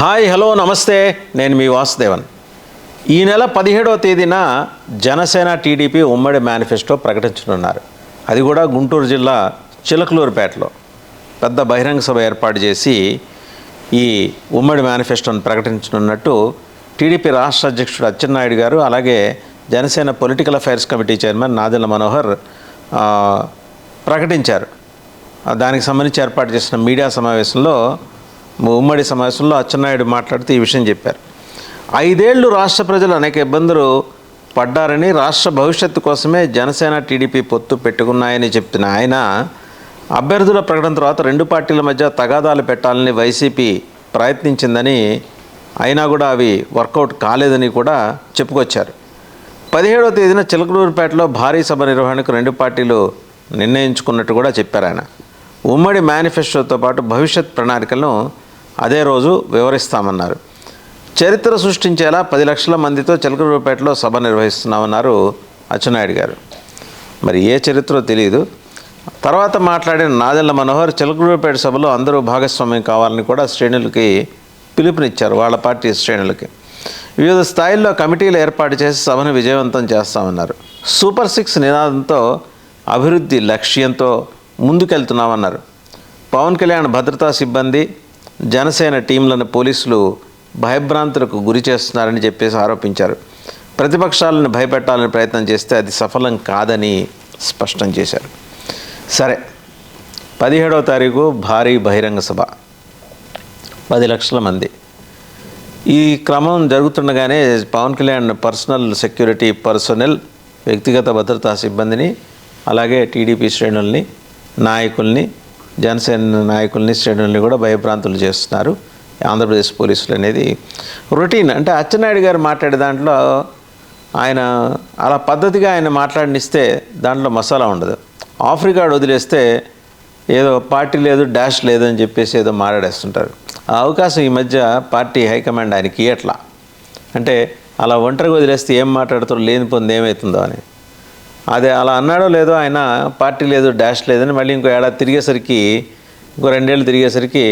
Hi hello నమస్తే. నేను మీ వాసుదేవన్. ఈ నెల పదిహేడవ తేదీన జనసేన టీడీపీ ఉమ్మడి మేనిఫెస్టో ప్రకటించనున్నారు. అది కూడా గుంటూరు జిల్లా చిలకలూరుపేటలో. పెద్ద బహిరంగ సభ ఏర్పాటు చేసి ఈ ఉమ్మడి మేనిఫెస్టోను ప్రకటించనున్నట్టు టీడీపీ రాష్ట్ర అధ్యక్షుడు అచ్చెన్నాయుడు గారు అలాగే Janasena political affairs committee chairman Nadendla Manohar ప్రకటించారు. దానికి సంబంధించి ఏర్పాటు చేసిన మీడియా సమావేశంలో ఉమ్మడి సమావేశంలో అచ్చెన్నాయుడు మాట్లాడుతూ ఈ విషయం చెప్పారు. ఐదేళ్ళు రాష్ట్ర ప్రజలు అనేక ఇబ్బందులు పడ్డారని రాష్ట్ర భవిష్యత్తు కోసమే జనసేన టీడీపీ పొత్తు పెట్టుకున్నాయని చెప్తున్న ఆయన అభ్యర్థుల ప్రకటన తర్వాత రెండు పార్టీల మధ్య తగాదాలు పెట్టాలని వైసీపీ ప్రయత్నించిందని అయినా కూడా అవి వర్కౌట్ కాలేదని కూడా చెప్పుకొచ్చారు. పదిహేడవ తేదీన చిలకలూరుపేటలో భారీ సభ నిర్వహణకు రెండు పార్టీలు నిర్ణయించుకున్నట్టు కూడా చెప్పారు ఆయన. ఉమ్మడి మేనిఫెస్టోతో పాటు భవిష్యత్ ప్రణాళికలను అదే రోజు వివరిస్తామన్నారు. చరిత్ర సృష్టించేలా పది లక్షల మందితో చిలకలూరుపేటలో సభ నిర్వహిస్తున్నామన్నారు అచ్చెన్నాయుడు గారు. మరి ఏ చరిత్రో తెలియదు తర్వాత మాట్లాడిన నాదెళ్ళ మనోహర్ చిలకలూరుపేట సభలో అందరూ భాగస్వామ్యం కావాలని కూడా శ్రేణులకి పిలుపునిచ్చారు వాళ్ళ పార్టీ శ్రేణులకి. వివిధ స్థాయిల్లో కమిటీలు ఏర్పాటు చేసి సభను విజయవంతం చేస్తామన్నారు. సూపర్ సిక్స్ నినాదంతో అభివృద్ధి లక్ష్యంతో ముందుకెళ్తున్నామన్నారు. పవన్ కళ్యాణ్ భద్రతా సిబ్బంది జనసేన టీంలను పోలీసులు భయభ్రాంతులకు గురి చేస్తున్నారని చెప్పేసి ఆరోపించారు. ప్రతిపక్షాలను భయపెట్టాలని ప్రయత్నం చేస్తే అది సఫలం కాదని స్పష్టం చేశారు. సరే పదిహేడవ తారీఖు భారీ బహిరంగ సభ. పది లక్షల మంది. ఈ క్రమం జరుగుతుండగానే Pawan Kalyan personal security personal వ్యక్తిగత భద్రతా సిబ్బందిని అలాగే టీడీపీ శ్రేణుల్ని నాయకుల్ని జనసేన నాయకుల్ని శ్రేణుల్ని కూడా భయభ్రాంతులు చేస్తున్నారు. ఆంధ్రప్రదేశ్ పోలీసులు అనేది రొటీన్. అంటే అచ్చెన్నాయుడు గారు మాట్లాడే దాంట్లో ఆయన అలా పద్ధతిగా ఆయన మాట్లాడినిస్తే దాంట్లో మసాలా ఉండదు. ఆఫ్ రికార్డ్ వదిలేస్తే ఏదో పార్టీ లేదు డాష్ లేదు అని చెప్పేసి ఏదో మాట్లాడేస్తుంటారు. ఆ అవకాశం ఈ మధ్య పార్టీ హైకమాండ్ ఆయనకి ఇయ్యట్లా. అంటే అలా ఒంటరిగా వదిలేస్తే ఏం మాట్లాడుతారో లేని పొంది ఏమవుతుందో అని. అదే అలా అన్నాడో లేదో ఆయన పార్టీ లేదు డాష్ లేదని మళ్ళీ ఇంకో ఏడాది తిరిగేసరికి ఇంకో రెండేళ్ళు తిరిగేసరికి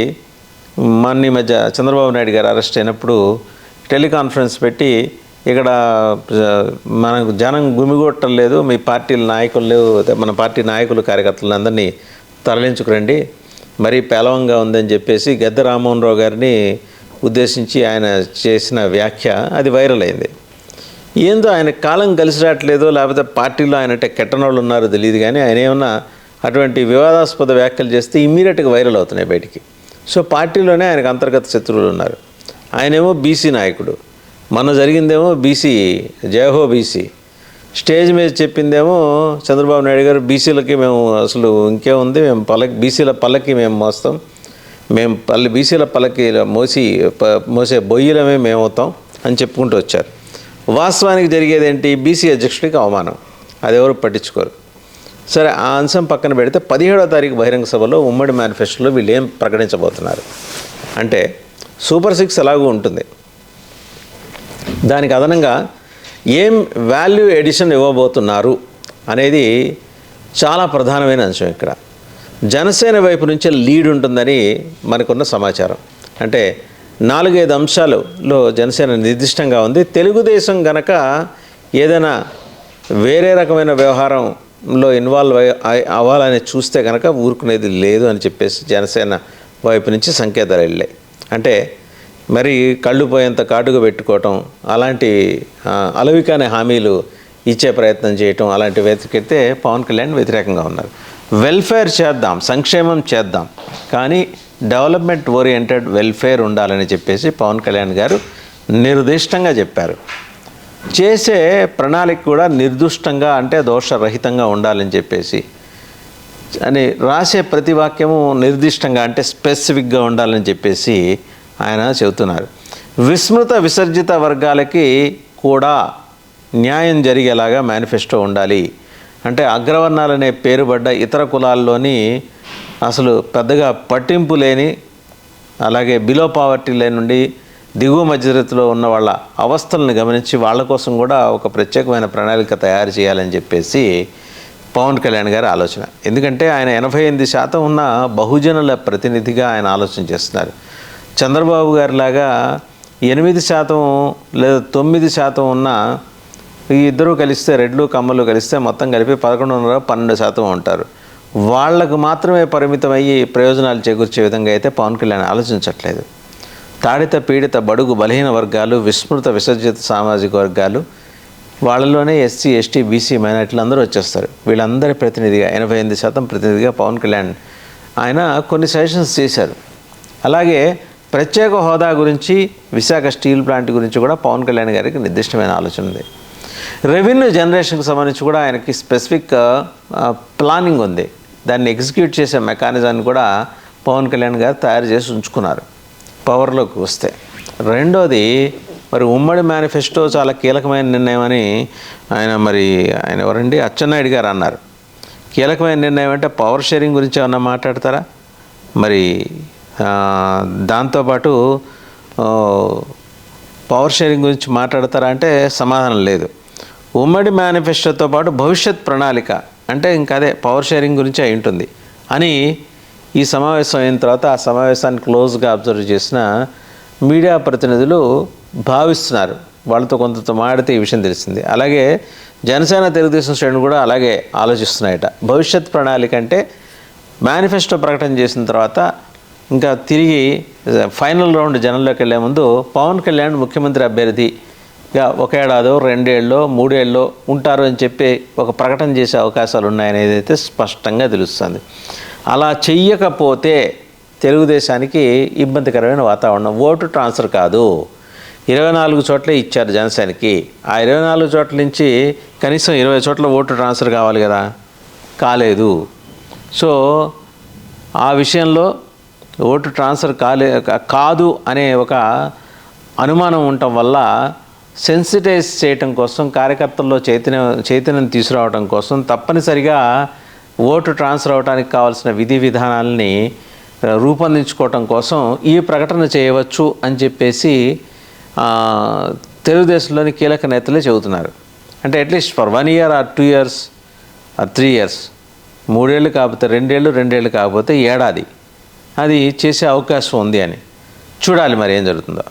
మొన్న ఈ మధ్య చంద్రబాబు నాయుడు గారు అరెస్ట్ అయినప్పుడు టెలికాన్ఫరెన్స్ పెట్టి ఇక్కడ మనకు జనం గుమిగొట్టం లేదు మీ పార్టీ నాయకులు మన పార్టీ నాయకులు కార్యకర్తలు అందరినీ తరలించుకురండి. మరీ పేలవంగా ఉందని చెప్పేసి గద్దె రామ్మోహన్ రావు గారిని ఉద్దేశించి ఆయన చేసిన వ్యాఖ్య అది వైరల్ అయింది. ఏందో ఆయన కాలం కలిసి రావట్లేదో లేకపోతే పార్టీలో ఆయన కెట్టనోళ్ళు ఉన్నారో తెలియదు కానీ ఆయన ఏమన్నా అటువంటి వివాదాస్పద వ్యాఖ్యలు చేస్తే ఇమ్మీడియట్గా వైరల్ అవుతున్నాయి బయటికి. సో పార్టీలోనే ఆయనకు అంతర్గత శత్రువులు ఉన్నారు. ఆయనేమో బీసీ నాయకుడు. మొన్న జరిగిందేమో బీసీ జయహో బీసీ. స్టేజ్ మీద చెప్పిందేమో చంద్రబాబు నాయుడు గారు బీసీలకి మేము అసలు ఇంకేముంది మేము పల్లకి బీసీల పల్లకి మేము మోస్తాం. మేము పల్లె బీసీల పల్లకి మోసి మోసే బొయ్యిలమే మేము అవుతాం అని చెప్పుకుంటూ వచ్చారు. వాస్తవానికి జరిగేది ఏంటి బీసీ అధ్యక్షుడికి అవమానం. అది ఎవరు పట్టించుకోరు. సరే ఆ అంశం పక్కన పెడితే పదిహేడో తారీఖు బహిరంగ సభలో ఉమ్మడి మేనిఫెస్టోలో వీళ్ళు ఏం ప్రకటించబోతున్నారు? అంటే సూపర్ సిక్స్ ఎలాగూ ఉంటుంది. దానికి అదనంగా ఏం వాల్యూ ఎడిషన్ ఇవ్వబోతున్నారు అనేది చాలా ప్రధానమైన అంశం ఇక్కడ. జనసేన వైపు నుంచి లీడ్ ఉంటుందని మనకున్న సమాచారం. అంటే నాలుగైదు అంశాలలో జనసేన నిర్దిష్టంగా ఉంది. తెలుగుదేశం గనక ఏదైనా వేరే రకమైన వ్యవహారంలో ఇన్వాల్వ్ అవ్వాలని చూస్తే కనుక ఊరుకునేది లేదు అని చెప్పేసి జనసేన వైపు నుంచి సంకేతాలు వెళ్ళాయి. అంటే మరి కళ్ళు పోయేంత కాటుగా పెట్టుకోవటం అలాంటి అలవికానే హామీలు ఇచ్చే ప్రయత్నం చేయటం అలాంటి వెతికితే పవన్ కళ్యాణ్ వ్యతిరేకంగా ఉన్నారు. వెల్ఫేర్ చేద్దాం సంక్షేమం చేద్దాం. కానీ డెవలప్మెంట్ ఓరియంటెడ్ వెల్ఫేర్ ఉండాలని చెప్పేసి పవన్ కళ్యాణ్ గారు నిర్దిష్టంగా చెప్పారు. చేసే ప్రణాళిక కూడా నిర్దుష్టంగా అంటే దోషరహితంగా ఉండాలని చెప్పేసి అని రాసే ప్రతి వాక్యము నిర్దిష్టంగా అంటే స్పెసిఫిక్గా ఉండాలని చెప్పేసి ఆయన చెబుతున్నారు. విస్మృత విసర్జిత వర్గాలకి కూడా న్యాయం జరిగేలాగా మేనిఫెస్టో ఉండాలి. అంటే అగ్రవర్ణాలనే పేరుపడ్డ ఇతర కులాల్లోని అసలు పెద్దగా పట్టింపు లేని అలాగే బిలో పావర్టీ లైన్ నుండి దిగువ మధ్యతరగతిలో ఉన్న వాళ్ళ అవస్థలను గమనించి వాళ్ళ కోసం కూడా ఒక ప్రత్యేకమైన ప్రణాళిక తయారు చేయాలని చెప్పేసి పవన్ కళ్యాణ్ గారి ఆలోచన. ఎందుకంటే ఆయన ఎనభై ఎనిమిది శాతం ఉన్న బహుజనుల ప్రతినిధిగా ఆయన ఆలోచన చేస్తున్నారు. చంద్రబాబు గారిలాగా ఎనిమిది శాతం లేదా తొమ్మిది శాతం ఉన్న ఈ ఇద్దరు కలిస్తే రెడ్లు కమ్మలు కలిస్తే మొత్తం కలిపి పదకొండున్నర పన్నెండు శాతం ఉంటారు. వాళ్ళకు మాత్రమే పరిమితమయ్యి ప్రయోజనాలు చేకూర్చే విధంగా అయితే పవన్ కళ్యాణ్ ఆలోచించట్లేదు. తాడిత పీడిత బడుగు బలహీన వర్గాలు విస్మృత విసర్జిత సామాజిక వర్గాలు వాళ్ళలోనే ఎస్సీ ఎస్టీ బీసీ మైనార్టీలు అందరూ వచ్చేస్తారు. వీళ్ళందరి ప్రతినిధిగా ఎనభై ఎనిమిది శాతం ప్రతినిధిగా పవన్ కళ్యాణ్ ఆయన కొన్ని సజెషన్స్ చేశారు. అలాగే ప్రత్యేక హోదా గురించి విశాఖ స్టీల్ ప్లాంట్ గురించి కూడా పవన్ కళ్యాణ్ గారికి నిర్దిష్టమైన ఆలోచన ఉంది. రెవెన్యూ జనరేషన్కి సంబంధించి కూడా ఆయనకి స్పెసిఫిక్ ప్లానింగ్ ఉంది. దాన్ని ఎగ్జిక్యూట్ చేసే మెకానిజాన్ని కూడా పవన్ కళ్యాణ్ గారు తయారు చేసి ఉంచుకున్నారు పవర్లోకి వస్తే. రెండోది మరి ఉమ్మడి మేనిఫెస్టో చాలా కీలకమైన నిర్ణయం అని ఆయన మరి ఆయన ఎవరండి? అచ్చెన్నాయుడు గారు అన్నారు. కీలకమైన నిర్ణయం అంటే పవర్ షేరింగ్ గురించి ఏమన్నా మాట్లాడతారా? మరి దాంతోపాటు పవర్ షేరింగ్ గురించి మాట్లాడతారా అంటే సమాధానం లేదు. ఉమ్మడి మేనిఫెస్టోతో పాటు భవిష్యత్ ప్రణాళిక అంటే ఇంకా అదే పవర్ షేరింగ్ గురించి అయి ఉంటుంది. అని ఈ సమావేశం అయిన తర్వాత ఆ సమావేశాన్ని క్లోజ్గా అబ్జర్వ్ చేసిన మీడియా ప్రతినిధులు భావిస్తున్నారు. వాళ్ళతో కొంత మాడితే ఈ విషయం తెలిసింది. అలాగే జనసేన తెలుగుదేశం శ్రేణులు కూడా అలాగే ఆలోచిస్తున్నాయట. భవిష్యత్ ప్రణాళిక అంటే మేనిఫెస్టో ప్రకటన చేసిన తర్వాత ఇంకా తిరిగి ఫైనల్ రౌండ్ జనంలోకి వెళ్ళే ముందు పవన్ కళ్యాణ్ ముఖ్యమంత్రి అభ్యర్థి ఒక ఏడాదో రెండేళ్ళలో మూడేళ్ళలో ఉంటారు అని చెప్పి ఒక ప్రకటన చేసే అవకాశాలు ఉన్నాయనేది అయితే స్పష్టంగా తెలుస్తుంది. అలా చెయ్యకపోతే తెలుగుదేశానికి ఇబ్బందికరమైన వాతావరణం. ఓటు ట్రాన్స్ఫర్ కాదు. ఇరవై నాలుగు చోట్లే ఇచ్చారు జనసేనకి. ఆ ఇరవై నాలుగు చోట్ల నుంచి కనీసం ఇరవై చోట్ల ఓటు ట్రాన్స్ఫర్ కావాలి కదా? కాలేదు. సో ఆ విషయంలో ఓటు ట్రాన్స్ఫర్ కాలే కాదు అనే ఒక అనుమానం ఉండటం వల్ల సెన్సిటైజ్ చేయటం కోసం కార్యకర్తల్లో చైతన్యం చైతన్యం తీసుకురావడం కోసం తప్పనిసరిగా ఓటు ట్రాన్స్ఫర్ అవడానికి కావాల్సిన విధి విధానాలని రూపొందించుకోవటం కోసం ఈ ప్రకటన చేయవచ్చు అని చెప్పేసి తెలుగుదేశంలోని కీలక నేతలే చెబుతున్నారు. అంటే at least for one year or two years or three years మూడేళ్ళు కాకపోతే రెండేళ్ళు రెండేళ్ళు కాకపోతే ఏడాది. అది చేసే అవకాశం ఉంది అని. చూడాలి మరి ఏం జరుగుతుందో.